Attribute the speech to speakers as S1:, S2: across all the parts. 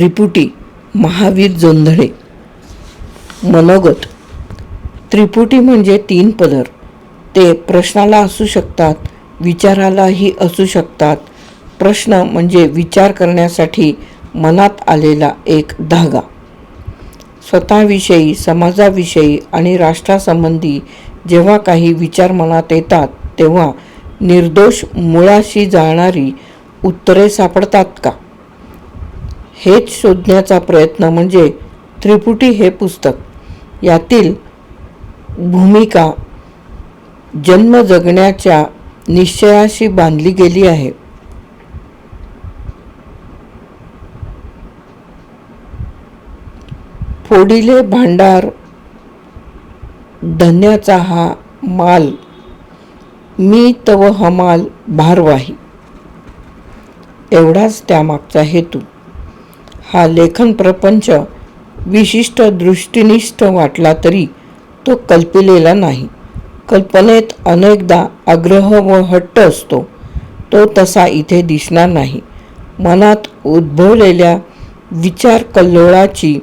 S1: त्रिपुटी महावीर जोंधळे. मनोगत त्रिपुटी म्हणजे तीन पदर. ते प्रश्नाला असू शकतात विचारालाही असू शकतात. प्रश्न म्हणजे विचार करण्यासाठी मनात आलेला एक धागा. स्वतःविषयी समाजाविषयी आणि राष्ट्रासंबंधी जेव्हा काही विचार मनात येतात तेव्हा निर्दोष मुळाशी जाणारी उत्तरे सापडतात का? हेच शोधण्याचा प्रयत्न म्हणजे त्रिपुटी हे पुस्तक. यातील भूमिका जन्म जगण्याच्या निश्चयाशी बांधली गेली आहे. फोडिले भांडार धन्याचा हा माल मी तव हमाल भारवाही. एवढाच त्यामागचा हेतू. हा लेखन प्रपंच विशिष्ट दृष्टिनिष्ठ वाटला तरी तो कल्पिलेला नाही. कल्पनेत अनेकदा आग्रह व हट्ट असतो. तो तसा इथे दिसणार नाही. मनात उद्भवलेल्या विचार कल्लोळाची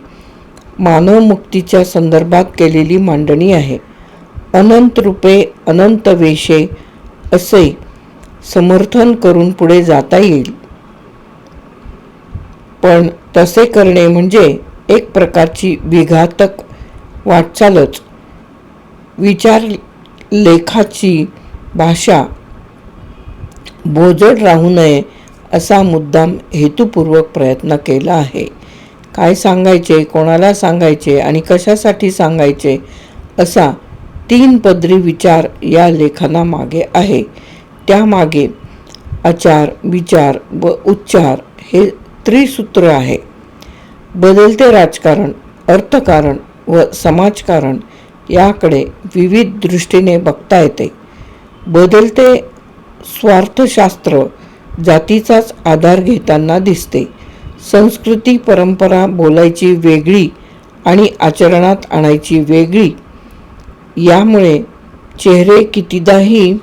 S1: मानवमुक्तीच्या संदर्भात केलेली मांडणी आहे. अनंत रूपे अनंत वेशे असे समर्थन करून पुढे जाता येईल. पण तसे करणे म्हणजे एक प्रकारची विघातक वाटचालच. विचार लेखाची भाषा बोजड राहू नये असा मुद्दाम हेतुपूर्वक प्रयत्न केला आहे. काय सांगायचे कोणाला सांगायचे आणि कशासाठी सांगायचे असा तीन पदरी विचार या लेखनामागे आहे. त्यामागे आचार विचार व उच्चार हे त्रिसूत्र आहे. बदलते राजकारण अर्थकारण व समाजकारण याकडे विविध दृष्टीने बघता येते. बदलते स्वार्थशास्त्र जातीचाच आधार घेताना दिसते. संस्कृती परंपरा बोलायची वेगळी आणि आचरणात आणायची वेगळी. यामुळे चेहरे कितीदाही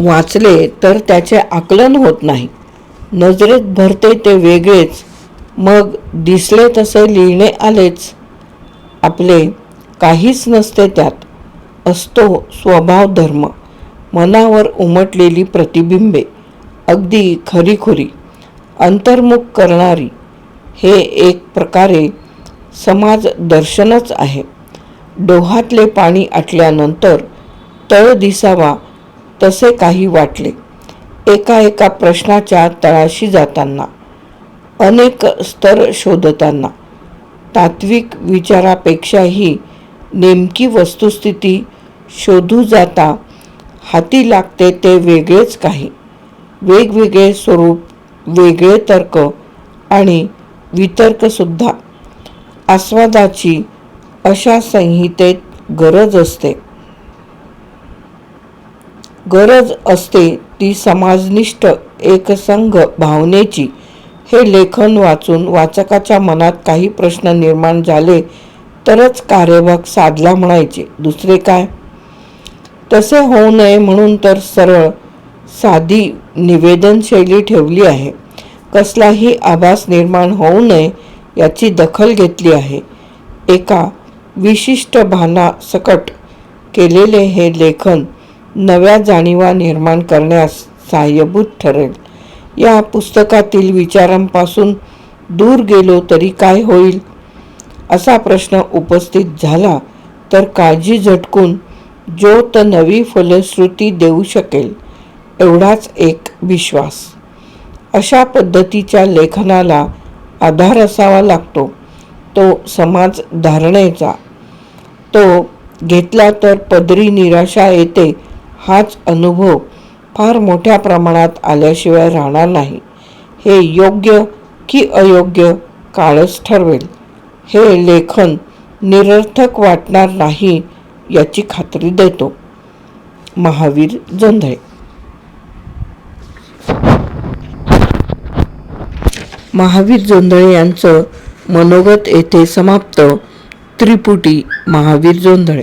S1: वाचले तर त्याचे आकलन होत नाही. नजरेत भरते ते वेगळेच. मग दिसले तसे लिहिणे आलेच. आपले काहीच नसते त्यात. असतो स्वभाव धर्म मनावर उमटलेली प्रतिबिंबे. अगदी खरीखुरी. अंतर्मुख करणारी. हे एक प्रकारे समाज दर्शनच आहे. डोहातले पाणी आटल्यानंतर तळ दिसावा तसे काही वाटले. एका एका प्रश्नाच्या तळाशी जाताना अनेक स्तर शोधताना तात्विक विचारापेक्षाही नेमकी वस्तुस्थिती शोधू जाता हाती लागते ते वेगळेच काही. वेगवेगळे स्वरूप वेगळे तर्क आणि वितर्कसुद्धा. आस्वादाची अशा संहितेत गरज असते. गरज असते ती समाजनिष्ठ एकसंघ भावनेची. हे लेखन वाचून वाचकाच्या मनात काही प्रश्न निर्माण झाले तरच कार्यभाग साधला म्हणायचे. दुसरे काय? तसे होऊ नये म्हणून तर सरळ साधी निवेदनशैली ठेवली आहे. कसलाही आभास निर्माण होऊ नये याची दखल घेतली आहे. एका विशिष्ट भाना सकट केलेले हे लेखन नव्या जाणीवा निर्माण करण्यास सहाय्यभूत ठरेल. या पुस्तकातील विचारांपासून दूर गेलो तरी काय होईल? असा प्रश्न उपस्थित झाला तर काळजी झटकून जो त नवी फलश्रुती देऊ शकेल एवढाच एक विश्वास. अशा पद्धतीच्या लेखनाला आधार असावा लागतो. तो समाज धारणेचा. तो घेतला तर पदरी निराशा येते हाच अनुभव फार मोठ्या प्रमाणात आल्याशिवाय राहणार नाही. हे योग्य की अयोग्य काळच ठरवेल. हे लेखन निरर्थक वाटणार नाही याची खात्री देतो. महावीर जोंधळे. महावीर जोंधळे यांचं मनोगत येथे समाप्त. त्रिपुटी महावीर जोंधळे.